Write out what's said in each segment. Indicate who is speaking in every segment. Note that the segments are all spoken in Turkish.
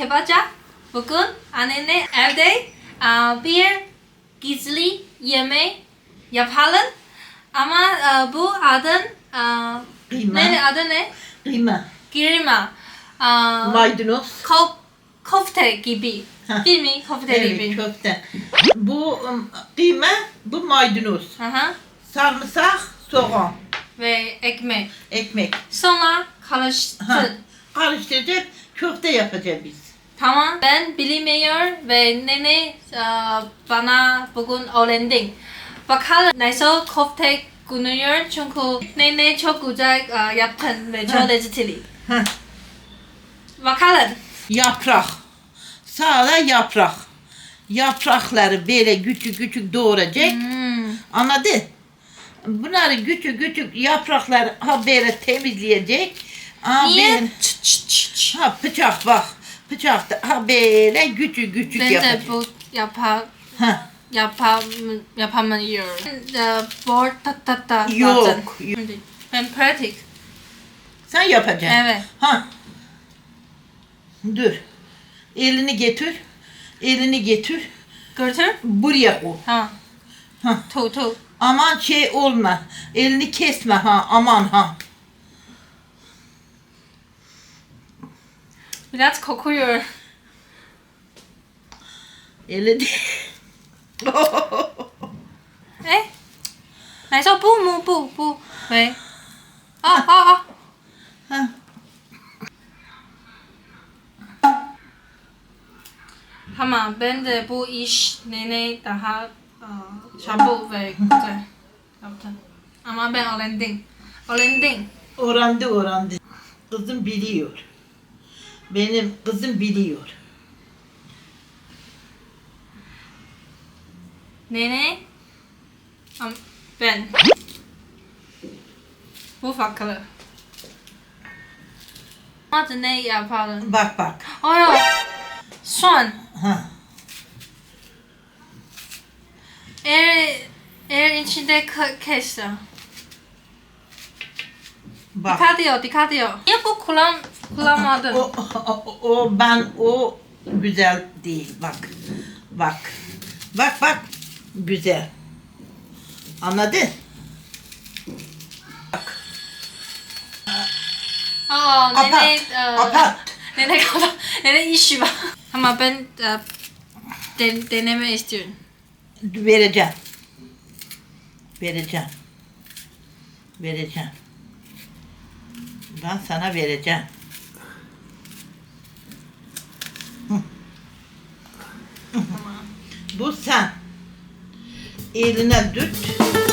Speaker 1: yapacak. Bugün annenle evde aa, bir gizli yemeği yapalım. Ama aa, bu adın aa,
Speaker 2: Kıyma.
Speaker 1: ne adı ne?
Speaker 2: Kıyma.
Speaker 1: Girma. Aa,
Speaker 2: Maydanoz.
Speaker 1: ko- kofte gibi.
Speaker 2: Ha.
Speaker 1: Değil mi? Kofte
Speaker 2: Evet
Speaker 1: gibi.
Speaker 2: köfte. Bu ım, kıyma, bu maydanoz.
Speaker 1: Aha.
Speaker 2: Sarımsak, soğan,
Speaker 1: Ve ekmek.
Speaker 2: ekmek.
Speaker 1: Sonra karıştır.
Speaker 2: Ha. Karıştıracak köfte yapacağız biz.
Speaker 1: Tamam. Ben bilmiyor ve nene aa, bana bugün öğrendim. Bakalım nasıl kofte günüyor çünkü nene çok güzel aa, yaptın ve çok lezzetli. Bakalım.
Speaker 2: Yaprak. Sağda yaprak. Yaprakları böyle küçük küçük doğrayacak.
Speaker 1: Hmm.
Speaker 2: Anladın? Bunları küçük küçük yaprakları ha böyle temizleyecek. Ha,
Speaker 1: Niye?
Speaker 2: böyle-
Speaker 1: çıt çıt çıt.
Speaker 2: Ha bıçak bak. Bıçak da ha böyle küçük küçük
Speaker 1: Ben de
Speaker 2: yapacak.
Speaker 1: bu yapar
Speaker 2: Ha.
Speaker 1: yapam yapamıyorum. Ben, Bor tat tat tat
Speaker 2: Yok,
Speaker 1: bazen.
Speaker 2: yok.
Speaker 1: Ben pratik.
Speaker 2: Sen yapacaksın.
Speaker 1: Evet.
Speaker 2: Ha. Dur. Elini getir. Elini getir.
Speaker 1: Götür.
Speaker 2: Buraya koy.
Speaker 1: Ha.
Speaker 2: Ha.
Speaker 1: Tu tu.
Speaker 2: Aman şey olma. Elini kesme ha. Aman ha.
Speaker 1: Biraz kokuyor.
Speaker 2: Eli de.
Speaker 1: Eh? 来说不母不不喂，啊啊啊！
Speaker 2: ha.
Speaker 1: Tamam ben de bu iş nene daha aa, çabuk ve güzel yaptım. Ama ben öğrendim. Öğrendim.
Speaker 2: Orandı orandı. Kızım biliyor. Benim kızım biliyor.
Speaker 1: Nene am, ben. Bu farklı. Adı ne yapalım?
Speaker 2: Bak bak.
Speaker 1: Ay soğan.
Speaker 2: Ha.
Speaker 1: Eğer, eğer içinde kestim.
Speaker 2: Bak.
Speaker 1: Dikkat ediyor, dikkat ediyor. Niye bu kullan, kullanmadın?
Speaker 2: O, o, o ben o güzel değil bak. Bak. Bak bak. Güzel. Anladın? Bak.
Speaker 1: Aa, nene,
Speaker 2: Apat.
Speaker 1: e,
Speaker 2: Apat.
Speaker 1: nene kadar, nene işi var. Ama ben e, den, deneme istiyorum.
Speaker 2: Vereceğim. Vereceğim. Vereceğim. Ben sana vereceğim. Bu sen. Eline tut.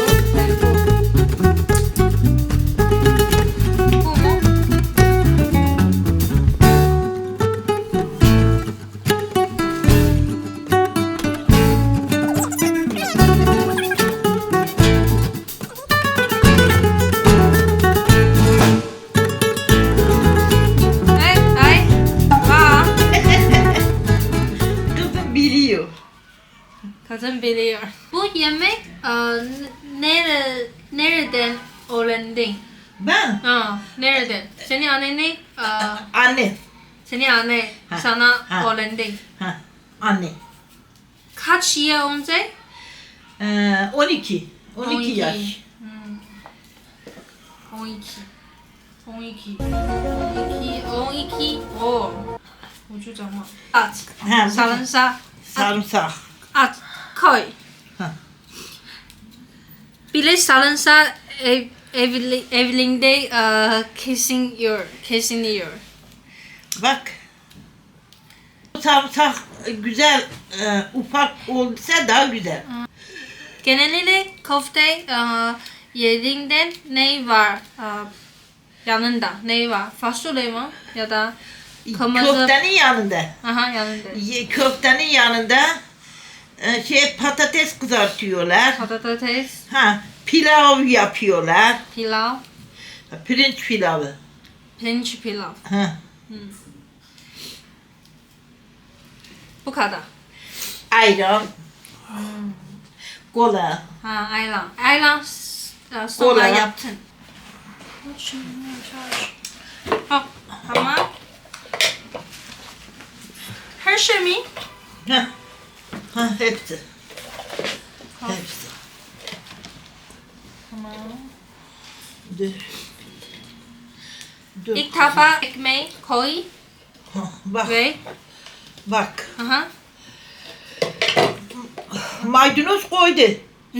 Speaker 1: Kadın biliyor. Bu yemek e, nere, nereden öğrendin?
Speaker 2: Ben
Speaker 1: Ha, nereden? Senin anneni, e,
Speaker 2: anne.
Speaker 1: senin anne
Speaker 2: Ha,
Speaker 1: sana
Speaker 2: ha.
Speaker 1: öğrendin.
Speaker 2: Ha, anne.
Speaker 1: Kaç yıl önce?
Speaker 2: Ee, 12. 12 yaş.
Speaker 1: Hmm. 12. 12. 12. 12. Oo. Ucu zaman. At.
Speaker 2: Ha, bu-
Speaker 1: Sarımsak.
Speaker 2: Sarımsak.
Speaker 1: At. Koy.
Speaker 2: Ha.
Speaker 1: Bile sarımsak ev, evli, evliliğinde uh, kesiniyor. Kesiniyor.
Speaker 2: Bak. Sarımsak güzel e, ufak olsa daha güzel.
Speaker 1: Genellikle köfte uh, yediğinde ne var uh, yanında? Ne var? Fasulye mi? Ya da kırmızı...
Speaker 2: Köftenin yanında.
Speaker 1: Aha yanında.
Speaker 2: ye- Köftenin yanında e, şey patates kızartıyorlar.
Speaker 1: Patates,
Speaker 2: Ha, pilav yapıyorlar.
Speaker 1: pilav,
Speaker 2: Pirinç pilavı.
Speaker 1: pirinç pilav.
Speaker 2: Ha.
Speaker 1: Bu kadar.
Speaker 2: Ayran. Kola.
Speaker 1: Ha ayran. Ayran s- sonra
Speaker 2: Kola.
Speaker 1: yaptın. Ha, tamam. karışır mı?
Speaker 2: Heh. Ha, hepsi. Hepsi.
Speaker 1: Tamam.
Speaker 2: Dur. Dur.
Speaker 1: İlk tabağa ekmeği koy
Speaker 2: Ha, Bak,
Speaker 1: ve
Speaker 2: bak.
Speaker 1: aha,
Speaker 2: Maydanoz koydu.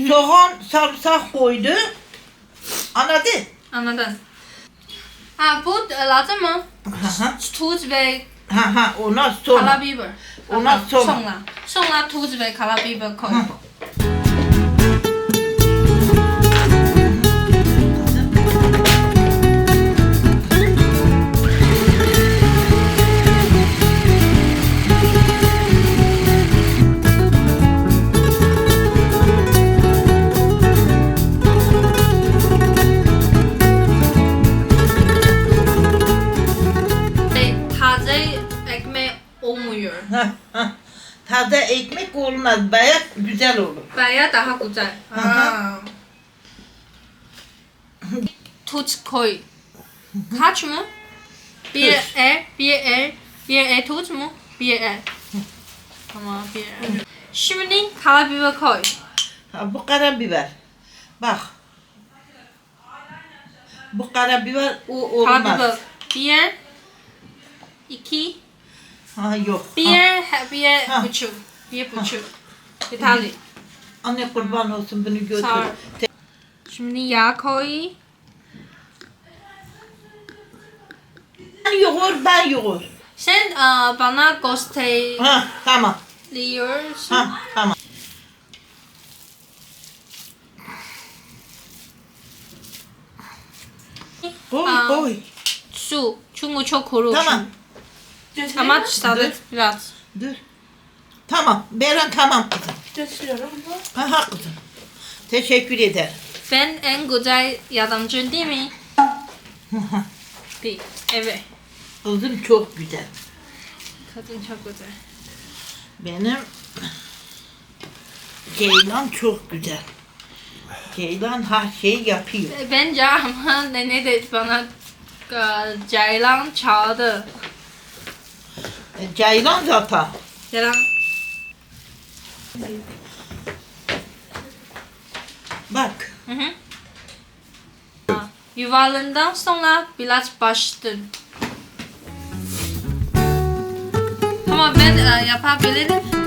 Speaker 2: Soğan, sarımsak koydu. Anladın?
Speaker 1: anladın. Ha bu lazım mı?
Speaker 2: Ha, ha.
Speaker 1: Tuz ve
Speaker 2: Ha ha ondan sonra.
Speaker 1: karabiber.
Speaker 2: Ondan
Speaker 1: Aha,
Speaker 2: sonra.
Speaker 1: Sonra. Sonra tuz ve karabiber koy.
Speaker 2: Ha.
Speaker 1: Ve Taze ekmek
Speaker 2: olmaz. Bayağı güzel olur.
Speaker 1: Veya daha güzel.
Speaker 2: Aha.
Speaker 1: Tuz koy. Kaç mı? Bir
Speaker 2: Tuz.
Speaker 1: el, bir el, bir el tuz mu? Bir el. Tamam, bir el. Şimdi karabiber koy.
Speaker 2: Ha, bu karabiber. Bak. Bu karabiber o olmaz.
Speaker 1: Karabiber. Bir, iki,
Speaker 2: Ha yok.
Speaker 1: bir,
Speaker 2: Ha.
Speaker 1: bir
Speaker 2: Ha.
Speaker 1: buçuk. Bir buçuk. Yeterli.
Speaker 2: Anne kurban olsun bunu götür.
Speaker 1: Sağ ol. Şimdi yağ koy.
Speaker 2: Ben yoğur, ben yoğur.
Speaker 1: Sen aa, bana gösteriyorsun.
Speaker 2: Ha tamam. Ha tamam. Koy
Speaker 1: Aa.
Speaker 2: koy.
Speaker 1: Su. Çünkü çok kuru.
Speaker 2: Tamam.
Speaker 1: Ama sade biraz.
Speaker 2: Dur. Tamam. Beren tamam kızım.
Speaker 3: Götürüyorum bu.
Speaker 2: Ha, ha kızım. Teşekkür ederim.
Speaker 1: Ben en güzel yardımcın değil mi? Değil. Evet.
Speaker 2: Kızım çok güzel.
Speaker 1: Kadın çok güzel.
Speaker 2: Benim Ceylan çok güzel. Ceylan her şey yapıyor.
Speaker 1: Bence ama nene de bana Ceylan çağırdı.
Speaker 2: Ceylan zaten.
Speaker 1: Ceylan
Speaker 2: Bak.
Speaker 1: Hı hı. Ha, Yuvarlığından sonra biraz bastır. Ama ben e, yapabilirim.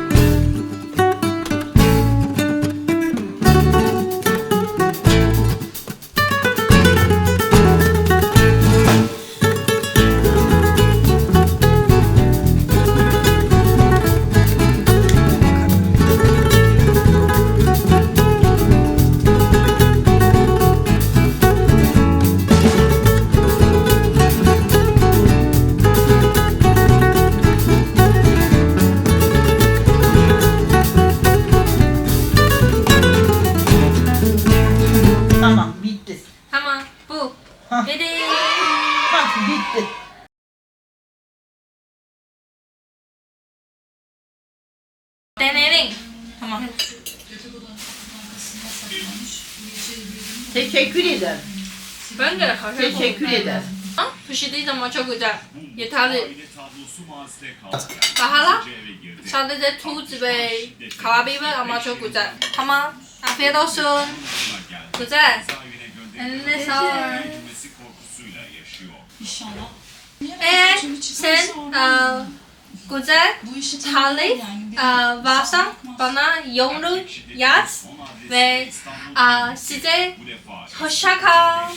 Speaker 2: Bitti. Ha
Speaker 1: bitti. Tamam.
Speaker 2: Teşekkür ederim.
Speaker 1: Ben de hafif
Speaker 2: Teşekkür ederim.
Speaker 1: Pişirdiği zaman çok güzel. Yeterli. Bahala sadece tuz ve karabiber ama çok güzel. Tamam. Afiyet olsun. Güzel. Eline sağlık.
Speaker 4: Korkusuyla yaşıyor.
Speaker 3: İnşallah.
Speaker 1: Eğer sen
Speaker 3: oradan
Speaker 1: e, güzel
Speaker 3: yani bir-
Speaker 1: e, varsa bana yorum yaz ve
Speaker 4: İstanbul
Speaker 1: e, size hoşça kal.